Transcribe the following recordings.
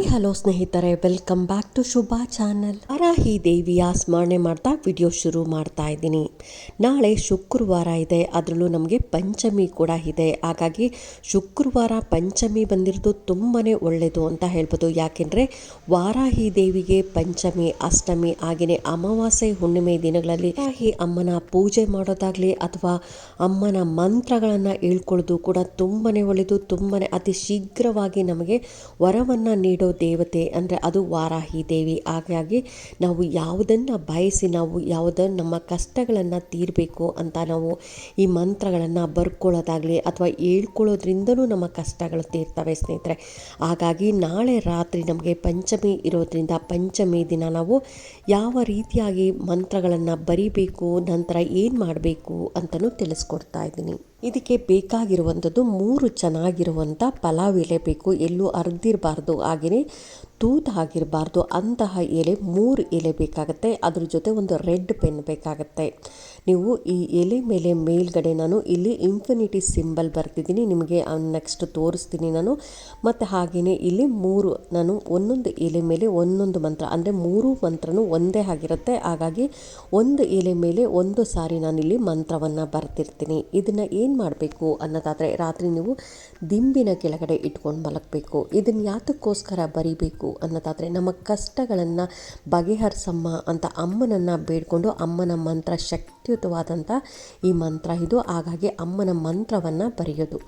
Hi, hello ಸ್ನೇಹಿತರೆ, welcome back to Shubha channel. Varahi ದೇವಿಯ ಸ್ಮರಣೆ ಮಾಡ್ತಾ ವಿಡಿಯೋ ಶುರು ಮಾಡ್ತಾ ಇದ್ದೀನಿ. ನಾಳೆ ಶುಕ್ರವಾರ ಇದೆ, ಅದರಲ್ಲೂ ನಮಗೆ ಪಂಚಮಿ ಕೂಡ ಇದೆ. ಹಾಗಾಗಿ ಶುಕ್ರವಾರ ಪಂಚಮಿ ಬಂದಿರೋದು ತುಂಬಾ ಒಳ್ಳೆಯದು ಅಂತ ಹೇಳ್ಬೋದು. ಯಾಕೆಂದರೆ ವಾರಾಹಿ ದೇವಿಗೆ ಪಂಚಮಿ, ಅಷ್ಟಮಿ ಹಾಗೆಯೇ ಅಮಾವಾಸ್ಯೆ, ಹುಣ್ಣಿಮೆ ದಿನಗಳಲ್ಲಿ ವಾರಾಹಿ ಅಮ್ಮನ ಪೂಜೆ ಮಾಡೋದಾಗಲಿ ಅಥವಾ ಅಮ್ಮನ ಮಂತ್ರಗಳನ್ನು ಹೇಳ್ಕೊಳ್ಳೋದು ಕೂಡ ತುಂಬಾ ಒಳ್ಳೆಯದು ತುಂಬಾ ಅತಿ ಶೀಘ್ರವಾಗಿ ನಮಗೆ ವರವನ್ನು ನೀಡೋ ದೇವತೆ ಅಂದರೆ ಅದು ವಾರಾಹಿ ದೇವಿ. ಹಾಗಾಗಿ ನಾವು ಯಾವುದನ್ನು ಬಯಸಿ ನಾವು ಯಾವುದನ್ನು ನಮ್ಮ ಕಷ್ಟಗಳನ್ನು ತೀರಬೇಕು ಅಂತ ನಾವು ಈ ಮಂತ್ರಗಳನ್ನು ಬರ್ಕೊಳ್ಳೋದಾಗಲಿ ಅಥವಾ ಹೇಳ್ಕೊಳ್ಳೋದ್ರಿಂದನೂ ನಮ್ಮ ಕಷ್ಟಗಳು ತೀರ್ತವೆ ಸ್ನೇಹಿತರೆ. ಹಾಗಾಗಿ ನಾಳೆ ರಾತ್ರಿ ನಮಗೆ ಪಂಚಮಿ ಇರೋದ್ರಿಂದ ಪಂಚಮಿ ದಿನ ನಾವು ಯಾವ ರೀತಿಯಾಗಿ ಮಂತ್ರಗಳನ್ನು ಬರಿಬೇಕು, ನಂತರ ಏನು ಮಾಡಬೇಕು ಅಂತಲೂ ತಿಳಿಸ್ಕೊಡ್ತಾ ಇದ್ದೀನಿ. ಇದಕ್ಕೆ ಬೇಕಾಗಿರುವಂಥದ್ದು ಮೂರು ಚೆನ್ನಾಗಿರುವಂಥ ಪಲಾವ್ ಎಲೆ ಬೇಕು. ಎಲ್ಲೂ ಅರ್ದಿರಬಾರ್ದು. ಹಾಗೆಯೇ ತೂತಾಗಿರಬಾರ್ದು ಅಂತಹ ಎಲೆ, ಮೂರು ಎಲೆ ಬೇಕಾಗುತ್ತೆ. ಅದ್ರ ಜೊತೆ ಒಂದು ರೆಡ್ ಪೆನ್ ಬೇಕಾಗುತ್ತೆ. ನೀವು ಈ ಎಲೆ ಮೇಲೆ ಮೇಲ್ಗಡೆ ನಾನು ಇಲ್ಲಿ ಇನ್ಫಿನಿಟಿ ಸಿಂಬಲ್ ಬರ್ತಿದ್ದೀನಿ ನಿಮಗೆ ನೆಕ್ಸ್ಟ್ ತೋರಿಸ್ತೀನಿ ನಾನು. ಮತ್ತು ಹಾಗೆಯೇ ಇಲ್ಲಿ ಮೂರು, ನಾನು ಒಂದೊಂದು ಎಲೆ ಮೇಲೆ ಒಂದೊಂದು ಮಂತ್ರ, ಅಂದರೆ ಮೂರು ಮಂತ್ರನೂ ಒಂದೇ ಆಗಿರುತ್ತೆ. ಹಾಗಾಗಿ ಒಂದು ಎಲೆ ಮೇಲೆ ಒಂದು ಸಾರಿ ನಾನಿಲ್ಲಿ ಮಂತ್ರವನ್ನು ಬರ್ತಿರ್ತೀನಿ ಇದನ್ನು ಏನು ಮಾಡಬೇಕು ಅನ್ನೋದಾದರೆ, ರಾತ್ರಿ ನೀವು ದಿಂಬಿನ ಕೆಳಗಡೆ ಇಟ್ಕೊಂಡು ಮಲಗಬೇಕು. ಇದನ್ನು ಯಾತಕ್ಕೋಸ್ಕರ ಬರಿಬೇಕು? ಅನ್ನೋದಾದರೆ ನಮ್ಮ ಕಷ್ಟಗಳನ್ನು ಬಗೆಹರಿಸಮ್ಮ ಅಂತ ಅಮ್ಮನನ್ನು ಬೇಡಿಕೊಂಡು ಅಮ್ಮನ ಮಂತ್ರ ಶಕ್ತಿಯುತವಾದಂಥ ಈ ಮಂತ್ರ ಇದು. ಹಾಗಾಗಿ ಅಮ್ಮನ ಮಂತ್ರವನ್ನು ಬರೆಯೋದು.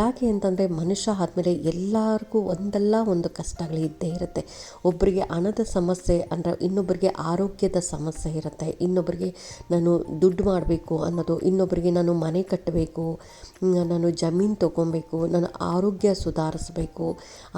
ಯಾಕೆ ಅಂತಂದರೆ ಮನುಷ್ಯ ಆದಮೇಲೆ ಎಲ್ಲರಿಗೂ ಒಂದಲ್ಲ ಒಂದು ಕಷ್ಟಗಳು ಇದ್ದೇ ಇರುತ್ತೆ. ಒಬ್ಬರಿಗೆ ಹಣದ ಸಮಸ್ಯೆ ಅಂದರೆ ಇನ್ನೊಬ್ಬರಿಗೆ ಆರೋಗ್ಯದ ಸಮಸ್ಯೆ ಇರುತ್ತೆ. ಇನ್ನೊಬ್ಬರಿಗೆ ನಾನು ದುಡ್ಡು ಮಾಡಬೇಕು ಅನ್ನೋದು ಇನ್ನೊಬ್ಬರಿಗೆ ನಾನು ಮನೆ ಕಟ್ಟಬೇಕು ನಾನು ಜಮೀನು ತೊಗೊಬೇಕು, ನಾನು ಆರೋಗ್ಯ ಸುಧಾರಿಸಬೇಕು.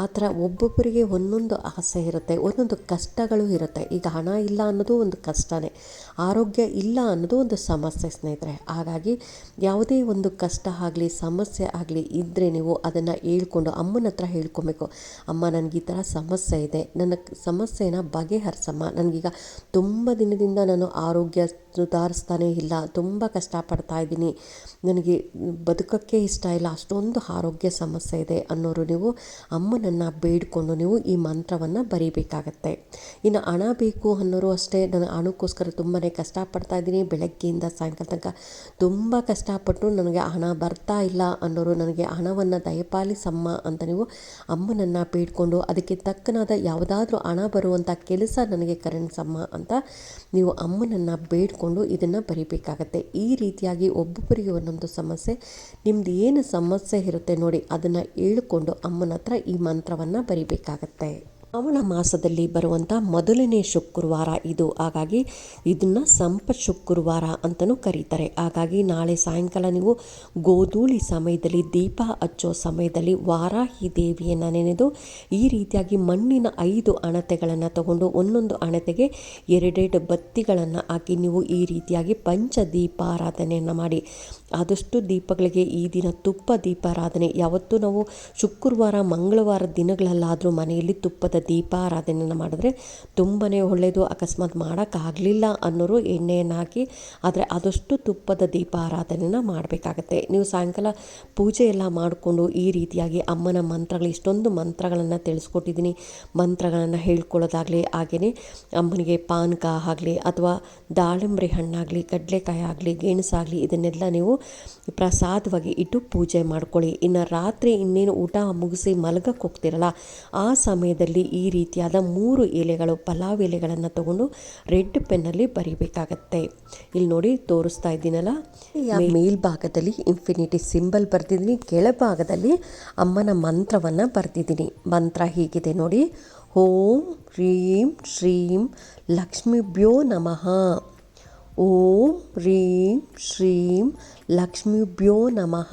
ಆ ಥರ ಒಬ್ಬೊಬ್ಬರಿಗೆ ಒಂದೊಂದು ಆಸೆ ಇರುತ್ತೆ ಒಂದೊಂದು ಕಷ್ಟಗಳು ಇರುತ್ತೆ. ಈಗ ಹಣ ಇಲ್ಲ ಅನ್ನೋದು ಒಂದು ಕಷ್ಟನೇ. ಆರೋಗ್ಯ ಇಲ್ಲ ಅನ್ನೋದು ಒಂದು ಸಮಸ್ಯೆ ಸ್ನೇಹಿತರೆ. ಹಾಗಾಗಿ ಯಾವುದೇ ಒಂದು ಕಷ್ಟ ಆಗಲಿ, ಸಮಸ್ಯೆ ಆಗಲಿ ಇದ್ದರೆ ನೀವು ಅದನ್ನು ಹೇಳ್ಕೊಂಡು ಅಮ್ಮನ ಹತ್ರ ಹೇಳ್ಕೊಬೇಕು. ಅಮ್ಮ, ನನಗೆ ಈ ಥರ ಸಮಸ್ಯೆ ಇದೆ. ನನ್ನ ಸಮಸ್ಯೆನ ಬಗೆಹರಿಸಮ್ಮ. ನನಗೀಗ ತುಂಬ ದಿನದಿಂದ ನಾನು ಆರೋಗ್ಯ ಸುಧಾರಿಸ್ತಾನೇ ಇಲ್ಲ. ತುಂಬ ಕಷ್ಟಪಡ್ತಾ ಇದ್ದೀನಿ. ನನಗೆ ಬದುಕೋಕ್ಕೆ ಇಷ್ಟ ಇಲ್ಲ. ಅಷ್ಟೊಂದು ಆರೋಗ್ಯ ಸಮಸ್ಯೆ ಇದೆ ಅನ್ನೋರು ನೀವು ಅಮ್ಮನನ್ನು ಬೇಡಿಕೊಂಡು ನೀವು ಈ ಮಂತ್ರವನ್ನು ಬರೀಬೇಕಾಗತ್ತೆ. ಇನ್ನು ಹಣ ಬೇಕು ಅನ್ನೋರು ಅಷ್ಟೇ. ನಾನು ಹಣಕ್ಕೋಸ್ಕರ ತುಂಬಾ ಕಷ್ಟಪಡ್ತಾ ಇದ್ದೀನಿ. ಬೆಳಗ್ಗೆಯಿಂದ ಸಾಯಂಕಾಲ ತನಕ ತುಂಬ ಕಷ್ಟಪಟ್ಟು ನನಗೆ ಹಣ ಬರ್ತಾ ಇಲ್ಲ ಅನ್ನೋರು ನನಗೆ ಹಣವನ್ನು ದಯಪಾಲಿಸಮ್ಮ ಅಂತ ನೀವು ಅಮ್ಮನನ್ನು ಬೇಡಿಕೊಂಡು ಅದಕ್ಕೆ ತಕ್ಕನಾದ ಯಾವುದಾದ್ರೂ ಹಣ ಬರುವಂಥ ಕೆಲಸ ನನಗೆ ಕರುಣಿಸಮ್ಮ ಅಂತ ನೀವು ಅಮ್ಮನನ್ನು ಬೇಡ್ಕೊಂಡು ಇದನ್ನು ಬರೀಬೇಕಾಗತ್ತೆ. ಈ ರೀತಿಯಾಗಿ ಒಬ್ಬೊಬ್ಬರಿಗೆ ಒಂದೊಂದು ಸಮಸ್ಯೆ, ನಿಮ್ದು ಏನು ಸಮಸ್ಯೆ ಇರುತ್ತೆ ನೋಡಿ ಅದನ್ನು ಹೇಳ್ಕೊಂಡು ಅಮ್ಮನ ಹತ್ರ ಈ ಮಂತ್ರವನ್ನು ಬರಿಬೇಕಾಗತ್ತೆ. ಶ್ರಾವಣ ಮಾಸದಲ್ಲಿ ಬರುವಂಥ ಮೊದಲನೇ ಶುಕ್ರವಾರ ಇದು. ಹಾಗಾಗಿ ಇದನ್ನು ಸಂಪ ಶುಕ್ರವಾರ ಅಂತಲೂ ಕರೀತಾರೆ. ಹಾಗಾಗಿ ನಾಳೆ ಸಾಯಂಕಾಲ ನೀವು ಗೋಧೂಳಿ ಸಮಯದಲ್ಲಿ, ದೀಪ ಹಚ್ಚೋ ಸಮಯದಲ್ಲಿ ವಾರಾಹಿ ದೇವಿಯನ್ನು ನೆನೆದು ಈ ರೀತಿಯಾಗಿ ಮಣ್ಣಿನ ಐದು ಅಣತೆಗಳನ್ನು ತಗೊಂಡು ಒಂದೊಂದು ಅಣತೆಗೆ ಎರಡೆರಡು ಬತ್ತಿಗಳನ್ನು ಹಾಕಿ ನೀವು ಈ ರೀತಿಯಾಗಿ ಪಂಚ ದೀಪಾರಾಧನೆಯನ್ನು ಮಾಡಿ. ಆದಷ್ಟು ದೀಪಗಳಿಗೆ ಈ ದಿನ ತುಪ್ಪ ದೀಪಾರಾಧನೆ. ಯಾವತ್ತೂ ನಾವು ಶುಕ್ರವಾರ, ಮಂಗಳವಾರ ದಿನಗಳಲ್ಲಾದರೂ ಮನೆಯಲ್ಲಿ ತುಪ್ಪದ ದೀಪಾರಾಧನೆಯನ್ನು ಮಾಡಿದ್ರೆ ತುಂಬಾ ಒಳ್ಳೆಯದು. ಅಕಸ್ಮಾತ್ ಮಾಡೋಕ್ಕಾಗಲಿಲ್ಲ ಅನ್ನೋರು ಎಣ್ಣೆಯನ್ನು ಹಾಕಿ, ಆದರೆ ಆದಷ್ಟು ತುಪ್ಪದ ದೀಪಾರಾಧನೆಯನ್ನು ಮಾಡಬೇಕಾಗತ್ತೆ. ನೀವು ಸಾಯಂಕಾಲ ಪೂಜೆ ಎಲ್ಲ ಮಾಡಿಕೊಂಡು ಈ ರೀತಿಯಾಗಿ ಅಮ್ಮನ ಮಂತ್ರಗಳು, ಇಷ್ಟೊಂದು ಮಂತ್ರಗಳನ್ನು ತಿಳಿಸ್ಕೊಟ್ಟಿದ್ದೀನಿ. ಮಂತ್ರಗಳನ್ನು ಹೇಳ್ಕೊಳ್ಳೋದಾಗಲಿ, ಹಾಗೆಯೇ ಅಮ್ಮನಿಗೆ ಪಾನಕ ಆಗಲಿ ಅಥವಾ ದಾಳಿಂಬೆ ಹಣ್ಣಾಗಲಿ, ಕಡಲೆಕಾಯಿ ಆಗಲಿ, ಗೆಣಸಾಗಲಿ, ಇದನ್ನೆಲ್ಲ ನೀವು ಪ್ರಸಾದವಾಗಿ ಇಟ್ಟು ಪೂಜೆ ಮಾಡ್ಕೊಳ್ಳಿ. ಇನ್ನು ರಾತ್ರಿ ಇನ್ನೇನು ಊಟ ಮುಗಿಸಿ ಮಲಗಕ್ಕೆ ಹೋಗ್ತಿರಲ್ಲ, ಆ ಸಮಯದಲ್ಲಿ ಈ ರೀತಿಯಾದ ಮೂರು ಎಲೆಗಳು, ಪಲಾವ್ ಎಲೆಗಳನ್ನು ತಗೊಂಡು ರೆಡ್ ಪೆನ್ನಲ್ಲಿ ಬರಿಬೇಕಾಗತ್ತೆ. ಇಲ್ಲಿ ನೋಡಿ ತೋರಿಸ್ತಾ ಇದ್ದೀನಲ್ಲ? ಮೇಲ್ಭಾಗದಲ್ಲಿ ಇನ್ಫಿನಿಟಿ ಸಿಂಬಲ್ ಬರೆದಿದ್ದೀನಿ. ಕೆಳಭಾಗದಲ್ಲಿ ಅಮ್ಮನ ಮಂತ್ರವನ್ನು ಬರೆದಿದ್ದೀನಿ. ಮಂತ್ರ ಹೀಗಿದೆ ನೋಡಿ. ಓಂ ಹ್ರೀಂ ಶ್ರೀಂ ಲಕ್ಷ್ಮೀಭ್ಯೋ ನಮಃ. ಓಂ ಹ್ರೀಂ ಶ್ರೀಂ ಲಕ್ಷ್ಮೀಭ್ಯೋ ನಮಃ.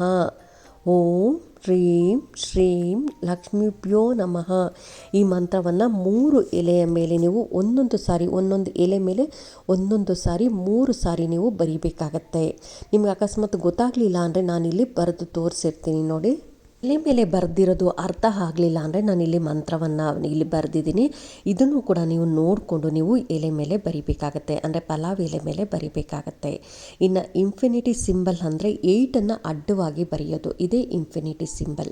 ಓಂ ಹ್ರೀಂ ಶ್ರೀಂ ಲಕ್ಷ್ಮೀಭ್ಯೋ ನಮಃ. ಈ ಮಂತ್ರವನ್ನು ಮೂರು ಎಲೆಯ ಮೇಲೆ ನೀವು ಒಂದೊಂದು ಸಾರಿ, ಒಂದೊಂದು ಎಲೆ ಮೇಲೆ ಒಂದೊಂದು ಸಾರಿ, ಮೂರು ಸಾರಿ ನೀವು ಬರೀಬೇಕಾಗತ್ತೆ. ನಿಮಗೆ ಅಕಸ್ಮಾತ್ ಗೊತ್ತಾಗಲಿಲ್ಲ ಅಂದರೆ ನಾನಿಲ್ಲಿ ಬರೆದು ತೋರಿಸಿರ್ತೀನಿ ನೋಡಿ. ಎಲೆ ಮೇಲೆ ಬರೆದಿರೋದು ಅರ್ಥ ಆಗಲಿಲ್ಲ ಅಂದರೆ ನಾನು ಇಲ್ಲಿ ಮಂತ್ರವನ್ನು ಇಲ್ಲಿ ಬರೆದಿದ್ದೀನಿ. ಇದನ್ನು ಕೂಡ ನೀವು ನೋಡಿಕೊಂಡು ನೀವು ಎಲೆ ಮೇಲೆ ಬರಿಬೇಕಾಗತ್ತೆ. ಅಂದರೆ ಪಲಾವ್ ಎಲೆ ಮೇಲೆ ಬರಿಬೇಕಾಗತ್ತೆ. ಇನ್ನು ಇನ್ಫಿನಿಟಿ ಸಿಂಬಲ್ ಅಂದರೆ ಏಯ್ಟನ್ನು ಅಡ್ಡವಾಗಿ ಬರೆಯೋದು. ಇದೇ ಇನ್ಫಿನಿಟಿ ಸಿಂಬಲ್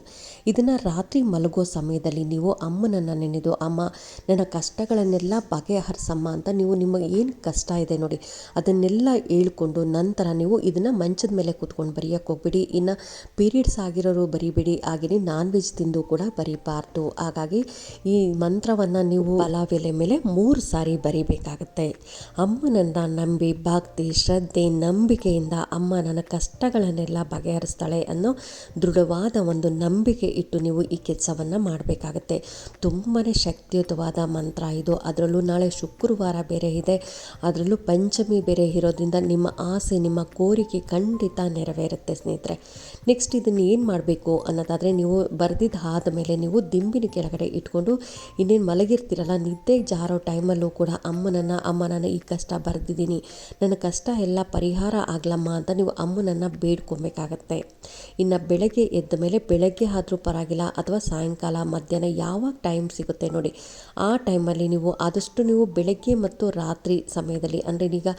ಇದನ್ನು ರಾತ್ರಿ ಮಲಗೋ ಸಮಯದಲ್ಲಿ ನೀವು ಅಮ್ಮನನ್ನು ನೆನೆದು, ಅಮ್ಮ, ನನ್ನ ಕಷ್ಟಗಳನ್ನೆಲ್ಲ ಬಗೆಹರಿಸಮ್ಮ ಅಂತ ನೀವು ನಿಮಗೆ ಏನು ಕಷ್ಟ ಇದೆ ನೋಡಿ, ಅದನ್ನೆಲ್ಲ ಹೇಳ್ಕೊಂಡು ನಂತರ ನೀವು ಇದನ್ನು ಮಂಚದ ಮೇಲೆ ಕೂತ್ಕೊಂಡು ಬರೆಯೋಕ್ಕೆ ಹೋಗ್ಬಿಡಿ. ಇನ್ನು ಪೀರಿಯಡ್ಸ್ ಆಗಿರೋರು ಬರಿಬೇಡಿ. ಹಾಗೆಯೇ ನಾನ್ ವೆಜ್ ತಿಂದು ಕೂಡ ಬರೀಬಾರ್ದು. ಹಾಗಾಗಿ ಈ ಮಂತ್ರವನ್ನು ನೀವು ಪಲಾವ್ ಎಲೆ ಮೇಲೆ ಮೂರು ಸಾರಿ ಬರೀಬೇಕಾಗತ್ತೆ. ಅಮ್ಮನನ್ನ ನಂಬಿ, ಭಕ್ತಿ, ಶ್ರದ್ಧೆ, ನಂಬಿಕೆಯಿಂದ ಅಮ್ಮ ನನ್ನ ಕಷ್ಟಗಳನ್ನೆಲ್ಲ ಬಗೆಹರಿಸ್ತಾಳೆ ಅನ್ನೋ ದೃಢವಾದ ಒಂದು ನಂಬಿಕೆ ಇಟ್ಟು ನೀವು ಈ ಕೆಲಸವನ್ನು ಮಾಡಬೇಕಾಗತ್ತೆ. ತುಂಬಾ ಶಕ್ತಿಯುತವಾದ ಮಂತ್ರ ಇದು. ಅದರಲ್ಲೂ ನಾಳೆ ಶುಕ್ರವಾರ ಬೇರೆ ಇದೆ. ಅದರಲ್ಲೂ ಪಂಚಮಿ ಬೇರೆ ಇರೋದ್ರಿಂದ ನಿಮ್ಮ ಆಸೆ, ನಿಮ್ಮ ಕೋರಿಕೆ ಖಂಡಿತ ನೆರವೇರುತ್ತೆ ಸ್ನೇಹಿತರೆ. ನೆಕ್ಸ್ಟ್ ಇದನ್ನು ಏನು ಮಾಡಬೇಕು ಅನ್ನೋದಾದರೆ ನೀವು ಬರೆದಿದ್ದು ಆದಮೇಲೆ ನೀವು ದಿಂಬಿನ ಕೆಳಗಡೆ ಇಟ್ಕೊಂಡು ಇನ್ನೇನು ಮಲಗಿರ್ತೀರಲ್ಲ, ನಿದ್ದೆ ಜಾರೋ ಟೈಮಲ್ಲೂ ಕೂಡ ಅಮ್ಮನನ್ನು ಅಮ್ಮ ನಾನು ಈ ಕಷ್ಟ ಬರೆದಿದ್ದೀನಿ, ನನ್ನ ಕಷ್ಟ ಎಲ್ಲ ಪರಿಹಾರ ಆಗಲಮ್ಮ ಅಂತ ನೀವು ಅಮ್ಮನನ್ನು ಬೇಡ್ಕೊಬೇಕಾಗತ್ತೆ. ಇನ್ನು ಬೆಳಗ್ಗೆ ಎದ್ದ ಮೇಲೆ ಬೆಳಗ್ಗೆ ಆದರೂ ಪರವಾಗಿಲ್ಲ, ಅಥವಾ ಸಾಯಂಕಾಲ, ಮಧ್ಯಾಹ್ನ ಯಾವಾಗ ಟೈಮ್ ಸಿಗುತ್ತೆ ನೋಡಿ, ಆ ಟೈಮಲ್ಲಿ ನೀವು ಆದಷ್ಟು ನೀವು ಬೆಳಗ್ಗೆ ಮತ್ತು ರಾತ್ರಿ ಸಮಯದಲ್ಲಿ, ಅಂದರೆ ಈಗ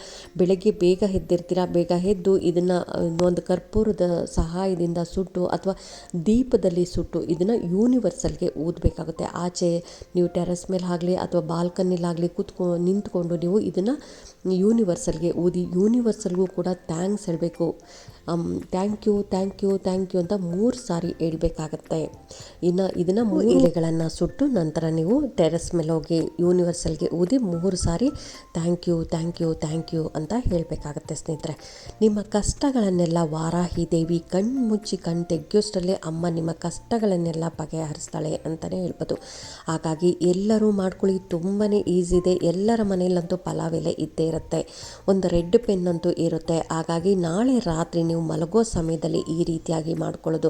ಬೆಳಗ್ಗೆ ಬೇಗ ಎದ್ದಿರ್ತೀರ, ಬೇಗ ಎದ್ದು ಇದನ್ನು ಒಂದು ಕರ್ಪೂರದ ಸಹಾಯದಿಂದ ಸುಟ್ಟು ಅಥವಾ ದೀಪದಲ್ಲಿ ಸುಟ್ಟು ಇದನ್ನು ಯೂನಿವರ್ಸಲ್ಗೆ ಊದಬೇಕಾಗುತ್ತೆ. ಆಚೆ ನೀವು ಟೆರೆಸ್ ಮೇಲೆ ಆಗಲಿ ಅಥವಾ ಬಾಲ್ಕನಿಲಾಗಲಿ ಕೂತ್ಕೊ ನಿಂತ್ಕೊಂಡು ನೀವು ಇದನ್ನು ಯೂನಿವರ್ಸಲ್ಗೆ ಊದಿ ಯೂನಿವರ್ಸಲ್ಗೂ ಕೂಡ ಥ್ಯಾಂಕ್ಸ್ ಹೇಳಬೇಕು. Thank you thank you thank you ಅಂತ ಮೂರು ಸಾರಿ ಹೇಳ್ಬೇಕಾಗತ್ತೆ. ಇನ್ನು ಇದನ್ನು ಮೂರು ಎಲೆಗಳನ್ನು ಸುಟ್ಟು ನಂತರ ನೀವು ಟೆರೆಸ್ ಮೇಲೆ ಹೋಗಿ ಯೂನಿವರ್ಸಲ್ಗೆ ಊದಿ ಮೂರು ಸಾರಿ thank you thank you thank you ಅಂತ ಹೇಳಬೇಕಾಗತ್ತೆ ಸ್ನೇಹಿತರೆ. ನಿಮ್ಮ ಕಷ್ಟಗಳನ್ನೆಲ್ಲ ವಾರಾಹಿ ದೇವಿ ಕಣ್ಮುಚ್ಚಿ ಕಣ್ ತೆಗೆಯೋಷ್ಟರಲ್ಲೇ ಅಮ್ಮ ನಿಮ್ಮ ಕಷ್ಟಗಳನ್ನೆಲ್ಲ ಬಗೆಹರಿಸ್ತಾಳೆ ಅಂತಲೇ ಹೇಳ್ಬೋದು. ಹಾಗಾಗಿ ಎಲ್ಲರೂ ಮಾಡ್ಕೊಳ್ಳಿ ತುಂಬಾ ಈಸಿ ಇದೆ. ಎಲ್ಲರ ಮನೆಯಲ್ಲಂತೂ ಪಲಾವ್ ಎಲೆ ಇದ್ದೇ ಇರುತ್ತೆ. ಒಂದು ರೆಡ್ ಪೆನ್ ಅಂತೂ ಇರುತ್ತೆ. ಹಾಗಾಗಿ ನಾಳೆ ರಾತ್ರಿ ನೀವು ಮಲಗೋ ಸಮಯದಲ್ಲಿ ಈ ರೀತಿಯಾಗಿ ಮಾಡ್ಕೊಳ್ಳೋದು.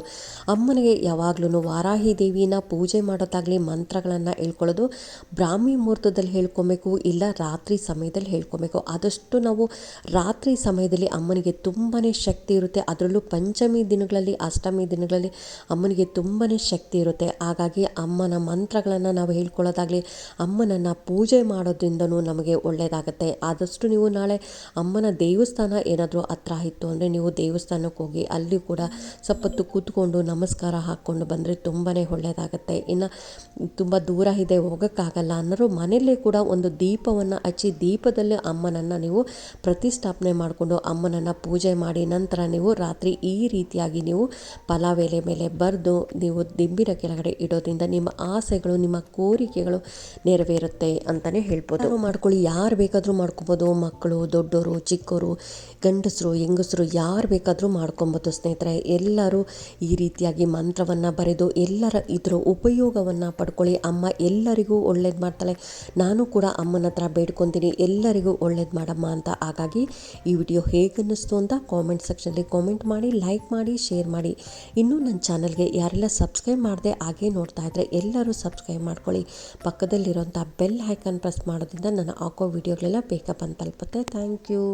ಅಮ್ಮನಿಗೆ ಯಾವಾಗಲೂ ವಾರಾಹಿ ದೇವಿನ ಪೂಜೆ ಮಾಡೋದಾಗಲಿ ಮಂತ್ರಗಳನ್ನು ಹೇಳ್ಕೊಳ್ಳೋದು. ಬ್ರಾಹ್ಮಿ ಮುಹೂರ್ತದಲ್ಲಿ ಹೇಳ್ಕೊಬೇಕು, ಇಲ್ಲ ರಾತ್ರಿ ಸಮಯದಲ್ಲಿ ಹೇಳ್ಕೊಬೇಕು. ಆದಷ್ಟು ನಾವು ರಾತ್ರಿ ಸಮಯದಲ್ಲಿ ಅಮ್ಮನಿಗೆ ತುಂಬಾ ಶಕ್ತಿ ಇರುತ್ತೆ. ಅದರಲ್ಲೂ ಪಂಚಮಿ ದಿನಗಳಲ್ಲಿ, ಅಷ್ಟಮಿ ದಿನಗಳಲ್ಲಿ ಅಮ್ಮನಿಗೆ ತುಂಬಾ ಶಕ್ತಿ ಇರುತ್ತೆ. ಹಾಗಾಗಿ ಅಮ್ಮನ ಮಂತ್ರಗಳನ್ನು ನಾವು ಹೇಳ್ಕೊಳ್ಳೋದಾಗಲಿ, ಅಮ್ಮನನ್ನು ಪೂಜೆ ಮಾಡೋದ್ರಿಂದನೂ ನಮಗೆ ಒಳ್ಳೆಯದಾಗುತ್ತೆ ಆದಷ್ಟು ನೀವು ನಾಳೆ ಅಮ್ಮನ ದೇವಸ್ಥಾನ ಏನಾದರೂ ಹತ್ರ ಇತ್ತು ಅಂದರೆ ನೀವು ದೇವಸ್ಥಾನಕ್ಕೆ ಹೋಗಿ ಅಲ್ಲಿ ಕೂಡ ಸಪತ್ತು ಕೂತ್ಕೊಂಡು ನಮಸ್ಕಾರ ಹಾಕ್ಕೊಂಡು ಬಂದರೆ ತುಂಬಾ ಒಳ್ಳೆಯದಾಗುತ್ತೆ ಇನ್ನು ತುಂಬ ದೂರ ಇದೆ, ಹೋಗೋಕ್ಕಾಗಲ್ಲ ಅನ್ನೋರು ಮನೆಯಲ್ಲೇ ಕೂಡ ಒಂದು ದೀಪವನ್ನು ಹಚ್ಚಿ ದೀಪದಲ್ಲಿ ಅಮ್ಮನನ್ನು ನೀವು ಪ್ರತಿಷ್ಠಾಪನೆ ಮಾಡಿಕೊಂಡು ಅಮ್ಮನನ್ನು ಪೂಜೆ ಮಾಡಿ ನಂತರ ನೀವು ರಾತ್ರಿ ಈ ರೀತಿಯಾಗಿ ನೀವು ಪಲಾವ್ ಎಲೆ ಮೇಲೆ ಬರೆದು ನೀವು ದಿಂಬಿನ ಕೆಳಗಡೆ ಇಡೋದ್ರಿಂದ ನಿಮ್ಮ ಆಸೆಗಳು, ನಿಮ್ಮ ಕೋರಿಕೆಗಳು ನೆರವೇರುತ್ತೆ ಅಂತಲೇ ಹೇಳ್ಬೋದು. ಮಾಡ್ಕೊಳ್ಳಿ, ಯಾರು ಬೇಕಾದರೂ ಮಾಡ್ಕೊಬೋದು. ಮಕ್ಕಳು ದೊಡ್ಡವರು ಚಿಕ್ಕವರು ಗಂಡಸರು, ಹೆಂಗಸರು ಯಾರು ಬೇಕಾದರೂ ಮಾಡ್ಕೊಬೋದು ಸ್ನೇಹಿತರೆ. ಎಲ್ಲರೂ ಈ ರೀತಿಯಾಗಿ ಮಂತ್ರವನ್ನು ಬರೆದು ಎಲ್ಲರ ಇದರ ಉಪಯೋಗವನ್ನು ಪಡ್ಕೊಳ್ಳಿ. ಅಮ್ಮ ಎಲ್ಲರಿಗೂ ಒಳ್ಳೇದು ಮಾಡ್ತಾಳೆ. ನಾನು ಕೂಡ ಅಮ್ಮನ ಹತ್ರ ಬೇಡ್ಕೊತೀನಿ. ಎಲ್ಲರಿಗೂ ಒಳ್ಳೇದು ಮಾಡಮ್ಮ ಅಂತ. ಹಾಗಾಗಿ ಈ ವಿಡಿಯೋ ಹೇಗನ್ನಿಸ್ತು ಅಂತ ಕಾಮೆಂಟ್ ಸೆಕ್ಷನಲ್ಲಿ ಕಾಮೆಂಟ್ ಮಾಡಿ ಲೈಕ್ ಮಾಡಿ ಶೇರ್ ಮಾಡಿ. ಇನ್ನೂ ನನ್ನ ಚಾನಲ್ಗೆ ಯಾರೆಲ್ಲ ಸಬ್ಸ್ಕ್ರೈಬ್ ಮಾಡದೆ ಹಾಗೆ ನೋಡ್ತಾ ಇದ್ದರೆ ಎಲ್ಲರೂ ಸಬ್ಸ್ಕ್ರೈಬ್ ಮಾಡ್ಕೊಳ್ಳಿ. ಪಕ್ಕದಲ್ಲಿರೋಂಥ ಬೆಲ್ ಐಕನ್ ಪ್ರೆಸ್ ಮಾಡೋದ್ರಿಂದ ನಾನು ಹಾಕೋ ವಿಡಿಯೋಗಳೆಲ್ಲ ಬೇಗ ಬಂದು ತಲುಪುತ್ತೆ. Thank you.